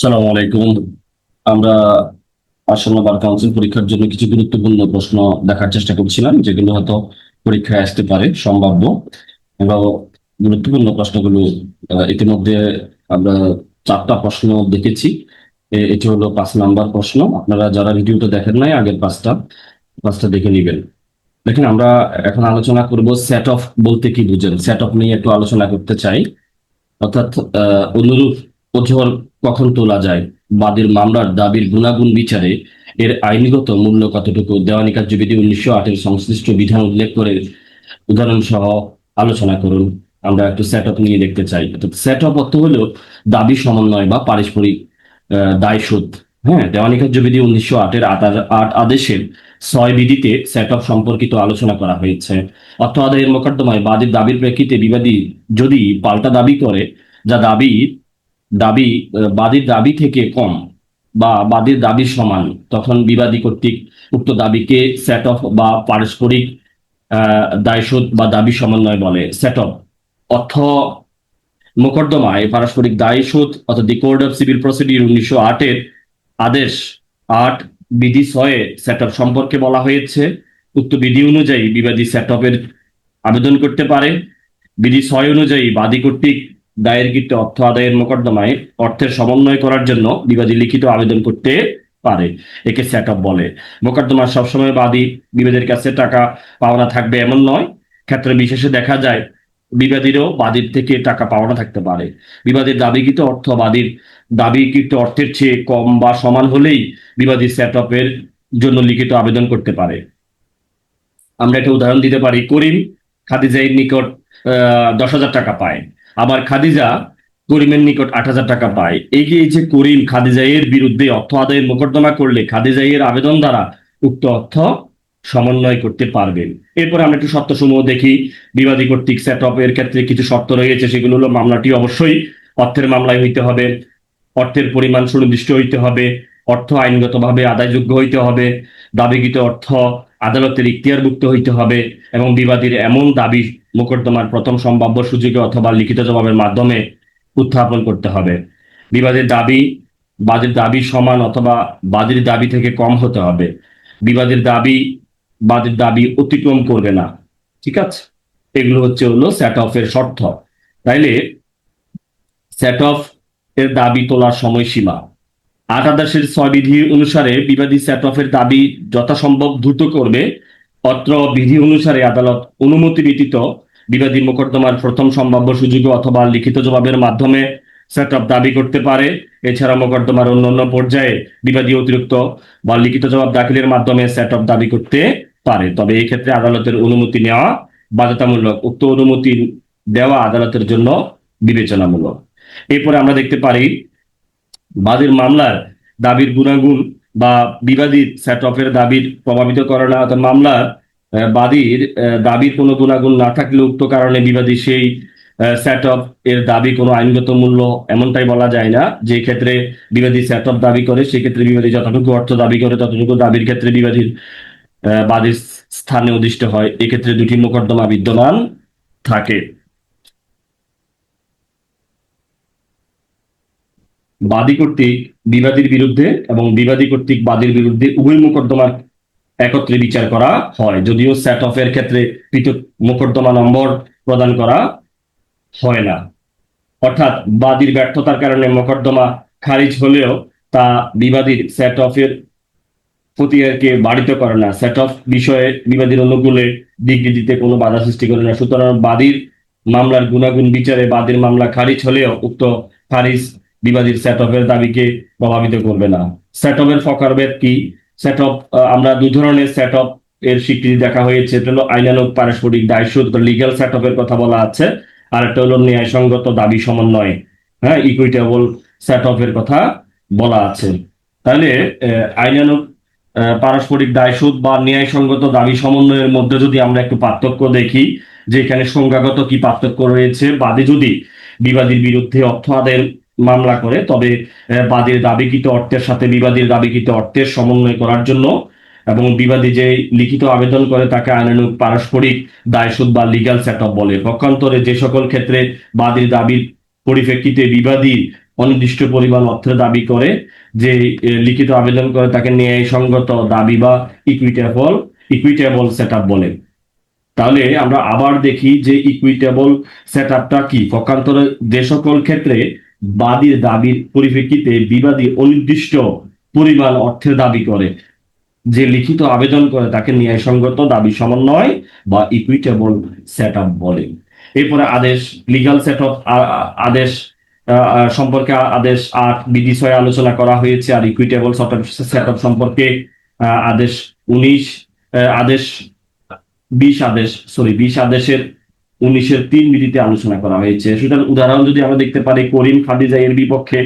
সালাম আলাইকুম। আমরা আসন্ন বার কাউন্সিল পরীক্ষার জন্য কিছু গুরুত্বপূর্ণ প্রশ্ন দেখার চেষ্টা করছিলাম, যেগুলো হয়তো পরীক্ষায় আসতে পারে, সম্ভাব্য। এবং গুরুত্বপূর্ণ প্রশ্নগুলো ইতিমধ্যে আমরা চারটা প্রশ্ন দেখেছি। এটি হলো পাঁচ নাম্বার প্রশ্ন। আপনারা যারা ভিডিওটা দেখেন নাই, আগের পাঁচটা পাঁচটা দেখে নেবেন। দেখেন, আমরা এখন আলোচনা করব সেট অফ বলতে কি বুঝেন। সেট অফ নিয়ে একটু আলোচনা করতে চাই। অর্থাৎ অনুরূপ অজর কখন তোলা যায়? বাদীর মামলার দাবির গুণাগুণ বিচারে এর আইনগত মূল্য কতটুকু? দেওয়ানি কার্যবিধি উনিশশো আটের সংশ্লিষ্ট বিধান উল্লেখ করে উদাহরণ সহ আলোচনা করুন। আমরা একটু সেট আপ নিয়ে দেখতে চাই। সেট আপ অর্থ হলো দাবি সমন্বয় বা পারস্পরিক দায় শোধ হ্যাঁ দেওয়ানি কার্যবিধি উনিশশো আটের আট আট আদেশের ছয় বিধিতে সেট আপ সম্পর্কিত আলোচনা করা হয়েছে। অর্থ আদায়ের মোকদ্দমায় বাদীর দাবির প্রেক্ষিতে বিবাদী যদি পাল্টা দাবি করে, যা দাবি দাবি, বাদীর দাবি থেকে কম বা বাদীর দাবি সমান, তখন বিবাদী কর্তৃক উক্ত দাবিকে সেট অফ বা পারস্পরিক দায়শোধ বা দাবি সমন্বয় বলে সেট অফ অর্থ মোকদ্দমায় পারস্পরিক দায়শোধ অর্থাৎ the code of civil procedure উনিশশো আটের আদেশ আট বিধি ছয়ে সেট অফ সম্পর্কে বলা হয়েছে। উক্ত বিধি অনুযায়ী বিবাদী সেট অফের আবেদন করতে পারে। বিধি ছয় অনুযায়ী বাদী কর্তৃক দায়েরকৃত অর্থ আদায়ের মোকদ্দমায় অর্থের সমন্বয় করার জন্য বিবাদী লিখিত আবেদন করতে পারে, একে সেট আপ বলে। মোকদ্দমা সবসময় বাদী, বিবাদীর কাছে টাকা পাওনা থাকবে এমন নয়। ক্ষেত্রে বিশেষে দেখা যায়, বিবাদীরও বাদীর থেকে টাকা পাওনা থাকতে পারে। বিবাদীর দাবিকৃত অর্থ বাদীর দাবিকৃত অর্থের চেয়ে কম বা সমান হলেই বিবাদী সেট আপের জন্য লিখিত আবেদন করতে পারে। আমরা একটা উদাহরণ দিতে পারি। করিম খাদিজাইর নিকট দশ হাজার টাকা পায়। আবার খাদিজা করিমের নিকট আট হাজার টাকা পায়। যে করিম খাদিজাইয়ের বিরুদ্ধে অর্থ আদায়ের মোকদ্দমা করলে খাদিজা খাদিজাইয়ের আবেদন দ্বারা উক্ত অর্থ সমন্বয় করতে পারবেন। এরপরে আমরা একটু শর্তসমূহ দেখি। বিবাদী কর্তৃক সেট এর ক্ষেত্রে কিছু শর্ত রয়েছে, সেগুলো হলো মামলাটি অবশ্যই অর্থের মামলায় হইতে হবে, অর্থের পরিমাণ সুনির্দিষ্ট হইতে হবে, অর্থ আইনগতভাবে আদায়যোগ্য হইতে হবে, দাবিকৃত অর্থ আদালতের ইখতিয়ারভুক্ত হইতে হবে এবং বিবাদীর এমন দাবি মোকদ্দমার প্রথম সম্ভাব্য সুযোগে অথবা লিখিত জবাবের মাধ্যমে উত্থাপন করতে হবে। বিবাদের দাবি বাদীর দাবি সমান অথবা বাদীর দাবি থেকে কম হতে হবে। বিবাদের দাবি বাদীর দাবি অতিক্রম করবে না। ঠিক আছে? এগুলো হচ্ছে হলো সেট অফ এর শর্ত। তাইলে সেট অফ এর দাবি তোলার সময়সীমা। আট আদাসের ছয় বিধি অনুসারে বিবাদী এর দাবি যথাসম্ভব দ্রুত করবে। অত্র বিধি অনুসারে আদালত অনুমতি ব্যতীত বিবাদী মোকদ্দমার প্রথম সম্ভাব্য সুযোগে অথবা লিখিত জবাবের মাধ্যমে সেট অফ দাবি করতে পারে। এছাড়া মোকদ্দমার অন্যান্য পর্যায়ে বিবাদী অতিরিক্ত বা লিখিত জবাব দাখিলের মাধ্যমে সেট অফ দাবি করতে পারে। তবে এই ক্ষেত্রে আদালতের অনুমতি নেওয়া বাধ্যতামূলক। উক্ত অনুমতি দেওয়া আদালতের জন্য বিবেচনামূলক। এরপরে আমরা দেখতে পারি বাদীর মামলার দাবির গুণাগুণ বা বিবাদীর সেট অফের দাবির প্রভাবিত করে না অর্থাৎ মামলার বাদীর দাবির কোনো গুণাগুণ না থাকলে উক্ত কারণে বিবাদী সেই সেট অফ এর দাবি কোনো আইনগত মূল্য এমনটাই বলা যায় না। যে ক্ষেত্রে বিবাদী সেট অফ দাবি করে সেক্ষেত্রে বিবাদী যতটুকু অর্থ দাবি করে, ততটুকু দাবির ক্ষেত্রে বিবাদীর বাদীর স্থানে অধিষ্ঠ হয়। এক্ষেত্রে দুটি মোকদ্দমা বিদ্যমান থাকে। বাদী কর্তৃক বিবাদীর বিরুদ্ধে এবং বিবাদী কর্তৃক বাদীর বিরুদ্ধে উভয় মোকদ্দমার একত্রে বিচার করা হয়। যদিও সেট অফ এর ক্ষেত্রে পৃথক মোকদ্দমা নম্বর প্রদান করা হয় না। অর্থাৎ বাদীর ব্যর্থতার কারণে মোকদ্দমা খারিজ হলেও তা বিবাদীর সেট অফ এর প্রতিহারকে বাড়িত করে না। সেট অফ বিষয়ে বিবাদীর অনুকূলে ডিগ্রি দিতে কোনো বাধা সৃষ্টি করে না। সুতরাং বাদীর মামলার গুণাগুণ বিচারে বাদীর মামলা খারিজ হলেও উক্ত খারিজ বিবাদীর সেট অফের দাবিকে প্রভাবিত করবে না। সেট অফের ফকারভেদ কি? সেট অফ আমরা দুই ধরনের সেট অফ এর স্বীকৃতি দেখা হয়েছে। এটা হলো আইনানুক পারস্পরিক দায়শোধ লিগ্যাল সেট অফের কথা বলা আছে। আর একটা হলো ন্যায়সঙ্গত দাবি সমন্বয়। হ্যাঁ ইকুইটেবল সেট অফ এর কথা বলা আছে। তাহলে আইনানুক পারস্পরিক দায়শোধ বা ন্যায়সঙ্গত দাবি সমন্বয়ের মধ্যে যদি আমরা একটু পার্থক্য দেখি, যে এখানে সংজ্ঞাগত কি পার্থক্য রয়েছে, বাদী যদি বিবাদীর বিরুদ্ধে অর্থ আদায়ের মামলা করে। তবে বাদীর দাবিকৃত অর্থের সাথে বিবাদীর দাবিকৃত অর্থের সমন্বয় করার জন্য এবং বিবাদী যে লিখিত আবেদন করে তাকে আইনানুক পারস্পরিক দায়শোধ বা লিগাল সেট বলে। পক্ষান্তরে যে সকল ক্ষেত্রে বাদীর দাবির পরিপ্রেক্ষিতে বিবাদী অনির্দিষ্ট পরিমাণ অর্থের দাবি করে, যে লিখিত আবেদন করে তাকে ন্যায়সঙ্গত দাবি বা ইকুইটেবল ইকুইটেবল সেট বলে। তাহলে আমরা আবার দেখি যে ইকুইটেবল সেট আপটা কি? পক্ষান্তরে যে সকল ক্ষেত্রে বাদীর দাবির পরিপ্রেক্ষিতে বিবাদী অনির্দিষ্ট পরিমাণ অর্থের দাবি করে। যে লিখিত আবেদন করে তাকে ন্যায়সঙ্গত দাবি সমন্বয় বা ইকুইটেবল সেট আপ বলে। এরপরে আদেশ লিগাল সেট আপ আদেশ সম্পর্কে আদেশ আট, বিধি ছয় আলোচনা করা হয়েছে আর ইকুইটেবল সেট আপ সম্পর্কে আদেশ উনিশ আদেশ, বিশ আদেশ সরি বিশ আদেশের উনিশের তিন বিধিতে আলোচনা করা হয়েছে। সুতরাং উদাহরণ যদি আমরা দেখতে পারি, করিম খাদিজা এর বিপক্ষে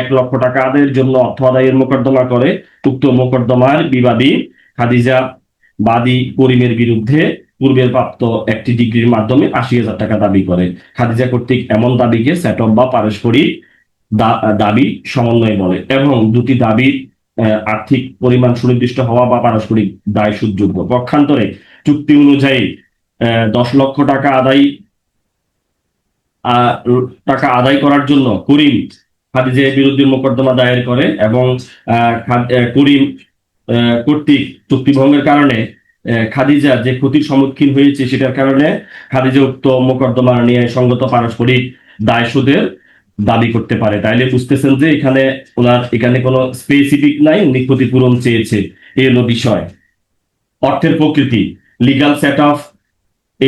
এক লক্ষ টাকা আদায়ের জন্য অর্থ আদায়ের মোকদ্দমা করে। উক্ত মোকদ্দমার বিবাদী খাদিজা বাদী করিমের বিরুদ্ধে পূর্বের প্রাপ্ত একটি ডিগ্রির মাধ্যমে আশি হাজার টাকা দাবি করে। খাদিজা কর্তৃক এমন দাবিকে সেট বা পারস্পরিক দাবি সমন্বয় বলে এবং দুটি দাবির আর্থিক পরিমাণ সুনির্দিষ্ট হওয়া বা পারস্পরিক দায় সুযোগ্য পক্ষান্তরে চুক্তি অনুযায়ী দশ লক্ষ টাকা আদায় টাকা আদায় করার জন্য করিম খাদিজের বিরুদ্ধে মোকদ্দমা দায়ের করে এবং করিম কর্তৃক চুক্তি ভঙ্গের কারণে খাদিজা যে ক্ষতির সম্মুখীন হয়েছে সেটার কারণে খাদিজা উক্ত মোকদ্দমা নিয়ে সঙ্গত পারস্পরিক দায় সুদের দাবি করতে পারে। তাইলে বুঝতেছেন যে এখানে ওনার, এখানে কোনো স্পেসিফিক নাই, উনি ক্ষতিপূরণ চেয়েছে এই হলো বিষয়। অর্থের প্রকৃতি। লিগাল সেট অফ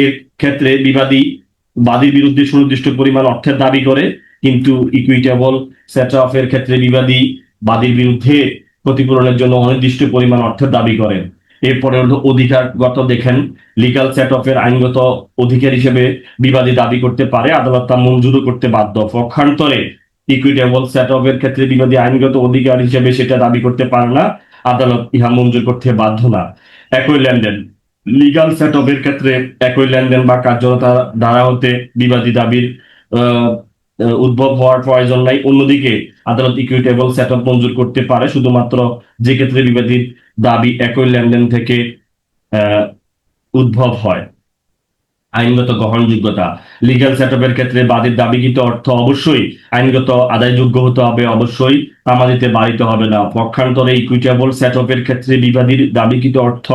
এর ক্ষেত্রে বিবাদী, বাদীর বিরুদ্ধে সুনির্দিষ্ট পরিমাণ অর্থের দাবি করে, কিন্তু ইকুইটেবল সেট অফ এর ক্ষেত্রে বিবাদী, বাদীর বিরুদ্ধে ক্ষতিপূরণের জন্য অনির্দিষ্ট পরিমাণ অর্থের দাবি করেন। এরপরে অধিকারগত দেখেন লিগাল সেট অফ এর আইনগত অধিকার হিসেবে বিবাদী দাবি করতে পারে, আদালত তা মঞ্জুরও করতে বাধ্য। পক্ষান্তরে ইকুইটেবল সেট অফ এর ক্ষেত্রে বিবাদী আইনগত অধিকার হিসেবে সেটা দাবি করতে পারে না, আদালত ইহা মঞ্জুর করতে বাধ্য না। একই লেনদেন লিগাল সেট এর ক্ষেত্রে একই লেনদেন বা কার্যতা দ্বারা হতে বিবাদী দাবির উদ্ভব হওয়ার প্রয়োজন নাই। অন্যদিকে আদালত ইকুইটেবল সেট মঞ্জুর করতে পারে, শুধুমাত্র যে ক্ষেত্রে বিবাদীর দাবি একই লেনদেন থেকে উদ্ভব হয়। আইনগত গ্রহণযোগ্যতা। লিগ্যাল সেটআপের ক্ষেত্রে বাদীর দাবিকৃত অর্থ অবশ্যই। আইনগত আদায়যোগ্য হতে হবে অবশ্যই। তামাদিতে বাড়িতে হবে না। পক্ষান্তরে ইকুইটেবল সেটআপের ক্ষেত্রে বিবাদীর দাবিকৃত অর্থ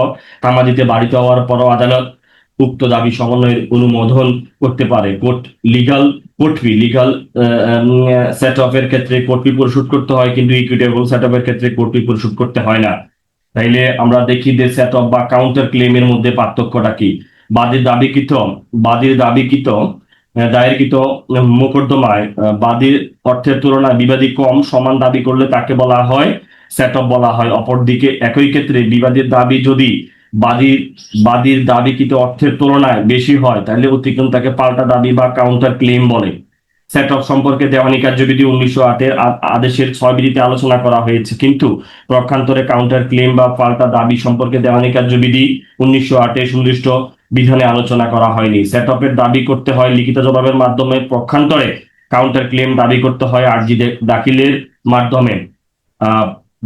তামাদিতে বাড়িতে হওয়ার পরও আদালত উক্ত দাবি সমন্বয়ের অনুমোদন করতে পারে। Court legal court fee legal সেটআপের ক্ষেত্রে কোর্ট ফি পরিশোধ করতে হয় কিন্তু ইকুইটেবল সেট সেটআপের ক্ষেত্রে কোর্ট ফি পরিশোধ করতে হয় না। তাইলে আমরা দেখি যে সেটআপ বা কাউন্টার ক্লেমের মধ্যে পার্থক্যটা কি? বাদীর দাবিকৃত বাদীর দাবিকৃত দায়েরকৃত মোকদ্দমায় বাদীর অর্থের তুলনায় বিবাদী কম সমান দাবি করলে তাকে বলা হয় সেটঅপ বলা হয়। অপরদিকে একই ক্ষেত্রে বিবাদীর দাবি যদি বাদীর বাদীর দাবিকৃত অর্থের তুলনায় বেশি হয়, তাহলে অতিক্রম তাকে পাল্টা দাবি বা কাউন্টার ক্লেম বলে। সেটঅপ সম্পর্কে দেওয়ানি কার্যবিধি উনিশশো আটের আদেশের ছয় বিধিতে আলোচনা করা হয়েছে। কিন্তু পক্ষান্তরে কাউন্টার ক্লেম বা পাল্টা দাবি সম্পর্কে দেওয়ানি কার্যবিধি উনিশশো আটে সুনির্দিষ্ট বিধানে আলোচনা করা হয়নি। সেটঅপের দাবি করতে হয়, লিখিত জবাবের মাধ্যমে পক্ষান্তরে কাউন্টার ক্লেম দাবি করতে হয় আরজি দাখিলের মাধ্যমে।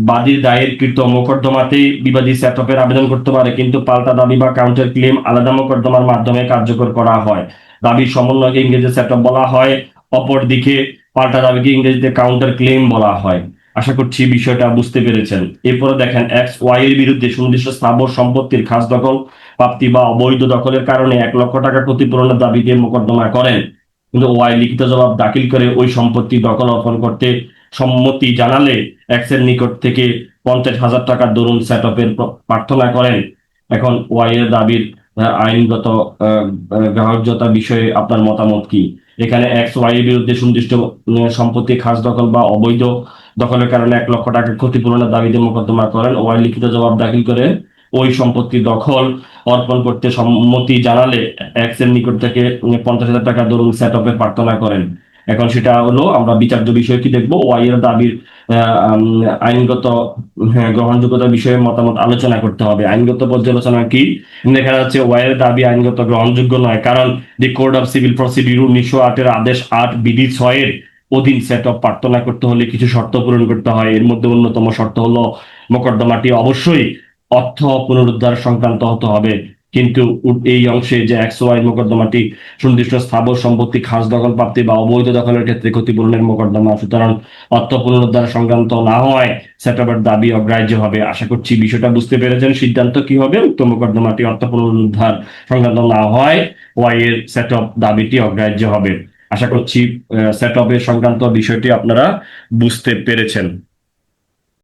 বাদীর দায়েরকৃত মোকদ্দমাতে বিবাদী সেটঅপের আবেদন করতে পারে, কিন্তু পাল্টা দাবি বা কাউন্টার ক্লেম আলাদা মোকদ্দমার মাধ্যমে কার্যকর করা হয়। দাবির সমন্বয়কে ইংরেজি সেটঅপ বলা হয়, অপরদিকে পাল্টা দাবিকে ইংরেজিতে কাউন্টার ক্লেম বলা হয়। আশা করছি বিষয়টা বুঝতে পেরেছেন। এরপরে দেখেন, এক্স ওয়াই এর বিরুদ্ধে সুনির্দিষ্ট স্থাবর সম্পত্তির খাস দখল প্রাপ্তি বা অবৈধ দখলের কারণে এক লক্ষ টাকা ক্ষতিপূরণের দাবিতে মোকদ্দমা করেন। কিন্তু ওয়াই লিখিত জবাব দাখিল করে ওই সম্পত্তি দখল অর্পণ করতে সম্মতি জানালে এক্সের নিকট থেকে পঞ্চাশ হাজার টাকার দরুন সেট আপের প্রার্থনা করেন। এখন ওয়াই এর দাবির আইনগত গ্রাহ্যতা বিষয়ে আপনার মতামত কি? এখানে এক্স ওয়াই এর বিরুদ্ধে সুনির্দিষ্ট সম্পত্তি, খাস দখল বা অবৈধ দখলের কারণে এক লক্ষ টাকা ক্ষতিপূরণের দাবিতে মোকদ্দমা করেন। ওয়াই লিখিত জবাব দাখিল করে ওই সম্পত্তি দখল অর্পণ করতে সম্মতি জানালে এক্সের নিকট থেকে পঞ্চাশ হাজার টাকা দরুন সেট আপের প্রার্থনা করেন। এখন সেটা হলো আমরা বিচার্য বিষয় কি দেখব? ওয়াই এর দাবির আইনগত হ্যাঁ, গ্রহণযোগ্যতা বিষয়ে মতামত আলোচনা করতে হবে। আইনগত পর্যালোচনা কি? দেখা যাচ্ছে ওয়াই এর দাবি আইনগত গ্রহণযোগ্য নয় কারণ the code of civil procedure উনিশশো আটের আদেশ আট বিধি ছয়ের অধীন সেট অফ প্রার্থনা করতে হলে কিছু শর্ত পূরণ করতে হয়। এর মধ্যে অন্যতম শর্ত হলো মোকদ্দমাটি অবশ্যই অর্থ পুনরুদ্ধার সংক্রান্ত হতে হবে। কিন্তু এই অংশে যে একশো ওয়াই মোকদ্দমাটি সুনির্দিষ্ট স্থাবর সম্পত্তি, খাস দখল প্রাপ্তি বা অবৈধ দখলের ক্ষেত্রে ক্ষতিপূরণের মোকদ্দমা, সুতরাং অর্থ পুনরুদ্ধার সংক্রান্ত না হওয়ায় সেটআপের দাবি অগ্রাহ্য হবে। আশা করছি বিষয়টা বুঝতে পেরেছেন। সিদ্ধান্ত কি হবে? উক্ত মোকদ্দমাটি অর্থ পুনরুদ্ধার সংক্রান্ত না হয় ওয়াই এর সেটআপ দাবিটি অগ্রাহ্য হবে। আশা করছি সেটআপের সংক্রান্ত বিষয়টি আপনারা বুঝতে পেরেছেন।